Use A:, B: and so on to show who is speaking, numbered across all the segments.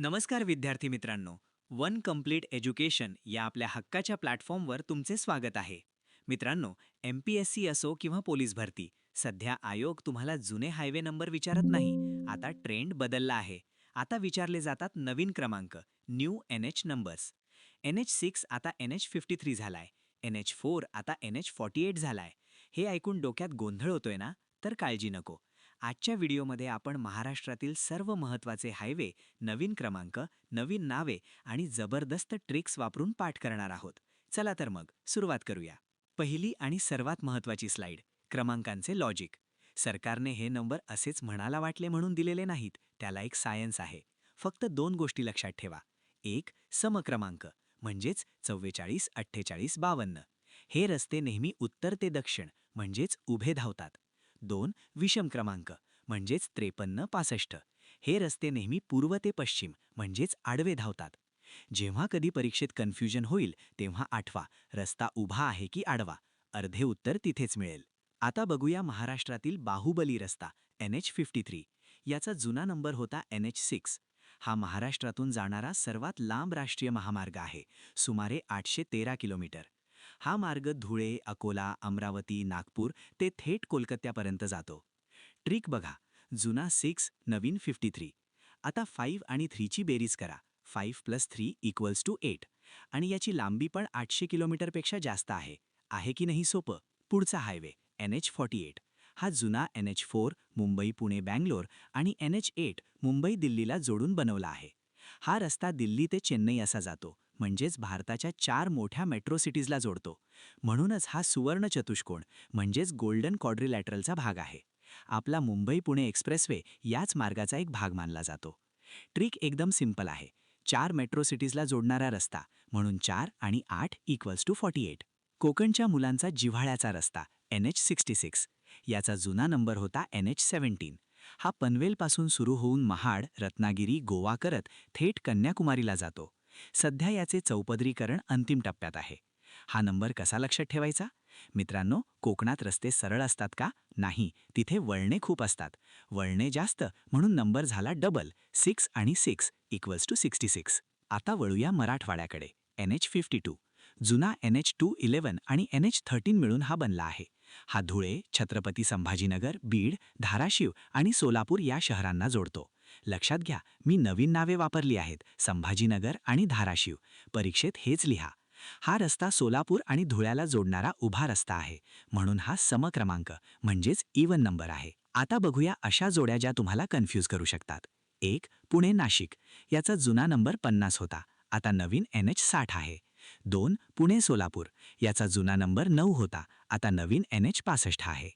A: नमस्कार विद्यार्थी मित्रांनो वन कंप्लीट एज्युकेशन या आपल्या हक्काच्या प्लॅटफॉर्मवर तुमचे स्वागत आहे. मित्रांनो एम पी एस सी असो किंवा पोलीस भरती सध्या आयोग तुम्हाला जुने हायवे नंबर विचारत नाही. आता ट्रेंड बदलला आहे. आता विचारले जातात नवीन क्रमांक new N H numbers N H six आता एन एच फिफ्टी थ्री झालाय. एन एच फोर आता एन एच फॉर्टी एट झालाय. हे ऐकून डोक्यात गोंधळ होतोय ना? तर काळजी नको. आजच्या व्हिडिओमध्ये आपण महाराष्ट्रातील सर्व महत्त्वाचे हायवे नवीन क्रमांक नवीन नावे आणि जबरदस्त ट्रिक्स वापरून पाठ करणार आहोत. चला तर मग सुरुवात करूया. पहिली आणि सर्वात महत्त्वाची स्लाईड क्रमांकांचे लॉजिक. सरकारने हे नंबर असेच म्हणाला वाटले म्हणून दिलेले नाहीत. त्याला एक सायन्स आहे. फक्त दोन गोष्टी लक्षात ठेवा. एक समक्रमांक म्हणजेच चव्वेचाळीस अठ्ठेचाळीस बावन्न. हे रस्ते नेहमी उत्तर ते दक्षिण म्हणजेच उभे धावतात. दोन विषम क्रमांक म्हणजेच त्रेपन्न पासष्ट. हे रस्ते नेहमी पूर्व ते पश्चिम म्हणजेच आडवे धावतात. जेव्हा कधी परीक्षेत कन्फ्युजन होईल तेव्हा आठवा रस्ता उभा आहे की आडवा. अर्धे उत्तर तिथेच मिळेल. आता बघूया महाराष्ट्रातील बाहुबली रस्ता एन एच फिफ्टी थ्री. याचा जुना नंबर होता एन एच सिक्स. हा महाराष्ट्रातून जाणारा सर्वात लांब राष्ट्रीय महामार्ग आहे सुमारे आठशे तेरा किलोमीटर. हा मार्ग धुळे अकोला अमरावती नागपूर ते थेट कोलकात्यापर्यंत जातो. ट्रिक बघा. जुना सिक्स नवीन फिफ्टी थ्री. आता फाईव्ह आणि थ्रीची बेरीज करा. Five plus three equals to eight. आणि याची लांबी पण आठशे किलोमीटरपेक्षा जास्त आहे. आहे की नाही सोपं? पुढचा highway N H forty eight. हा जुना N H four Mumbai Pune Bangalore आणि एन एच एट मुंबई दिल्लीला जोडून बनवला आहे. हा रस्ता दिल्ली ते चेन्नई असा जातो. म्हणजेच भारताच्या चार मोठ्या मेट्रो सिटीजला जोडतो. म्हणूनच हा सुवर्ण चतुष्कोण म्हणजेच गोल्डन कॉड्रिलॅटरलचा भाग आहे. आपला मुंबई पुणे एक्सप्रेसवे याच मार्गाचा एक भाग मानला जातो. ट्रिक एकदम सिंपल आहे. चार मेट्रो सिटीजला जोडणारा रस्ता म्हणून चार आणि आठ इक्वल्स टू फॉर्टी एट कोकणच्या मुलांचा जिव्हाळ्याचा रस्ता एन एच सिक्स्टी सिक्स याचा जुना नंबर होता एन एच सेव्हन्टीन हा पनवेलपासून सुरू होऊन महाड रत्नागिरी गोवा करत थेट कन्याकुमारीला जातो. सध्या याचे चौपदरीकरण अंतिम टप्प्यात आहे. हा नंबर कसा लक्षात ठेवायचा? मित्रांनो कोकणात रस्ते सरळ असतात का? नाही. तिथे वळणे खूप असतात. वळणे जास्त म्हणून नंबर झाला डबल सिक्स आणि six equals to sixty six आता वळूया मराठवाड्याकडे. एन एच फिफ्टी टू जुना एन एच टू इलेवन आणि एन एच थर्टीन मिळून हा बनला आहे. हा धुळे छत्रपती संभाजीनगर बीड धाराशिव आणि सोलापूर या शहरांना जोडतो. लक्षात घ्या मी नवीन नावे वापरली आहेत संभाजीनगर आणि धाराशिव. परीक्षेत हेच लिहा. हा रस्ता सोलापूर आणि धुळ्याला जोडणारा उभा रस्ता आहे. म्हणून हा समक्रमांक म्हणजेच इवन नंबर आहे. आता बघूया अशा जोड्या ज्या तुम्हाला कन्फ्यूज करू शकतात. एक पुणे नाशिक. याचा जुना नंबर पन्नास होता. आता नवीन एन एच साठ आहे. दोन पुणे सोलापूर. याचा जुना नंबर नऊ होता. आता नवीन एन एच पासष्ट आहे.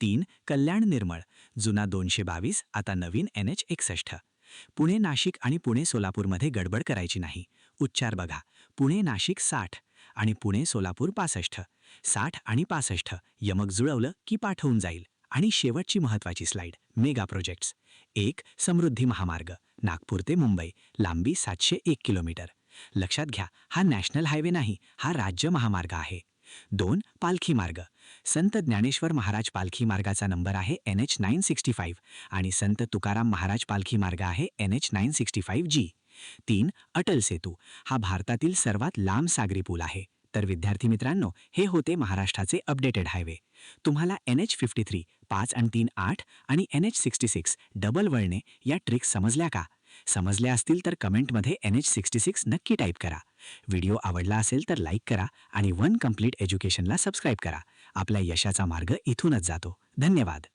A: तीन कल्याण निर्मळ जुना दोनशे बावीस आता नवीन एन एच एकसष्ट. पुणे नाशिक आणि पुणे सोलापूरमध्ये गडबड करायची नाही. उच्चार बघा. पुणे नाशिक साठ आणि पुणे सोलापूर पासष्ट. साठ आणि पासष्ट यमक जुळवलं की पाठवून जाईल. आणि शेवटची महत्त्वाची स्लाइड मेगा प्रोजेक्ट्स. एक समृद्धी महामार्ग नागपूर ते मुंबई लांबी सातशे एक किलोमीटर. लक्षात घ्या हा नॅशनल हायवे नाही हा राज्य महामार्ग आहे. दोन पालखी मार्ग. संत ज्ञानेश्वर महाराज पालखी मार्गाचा नंबर आहे N H nine sixty five आणि संत तुकाराम महाराज पालखी मार्ग आहे N H nine sixty five G. तीन अटल सेतू. हा भारतातील सर्वात लांब सागरी पूल आहे. तर विद्यार्थी मित्रांनो हे होते महाराष्ट्राचे अपडेटेड हायवे. तुम्हाला एन एच फिफ्टी थ्री पाच आणि तीन आठ आणि N H sixty six double वळणे या ट्रिक्स समजल्या का? समजल्या असतील तर कमेंटमध्ये एन एच सिक्स्टी सिक्स नक्की टाईप करा. व्हिडिओ आवडला असेल तर लाईक करा आणि वन कंप्लीट एज्युकेशनला सबस्क्राईब करा. आपल्या यशाचा मार्ग इथूनच जातो. धन्यवाद.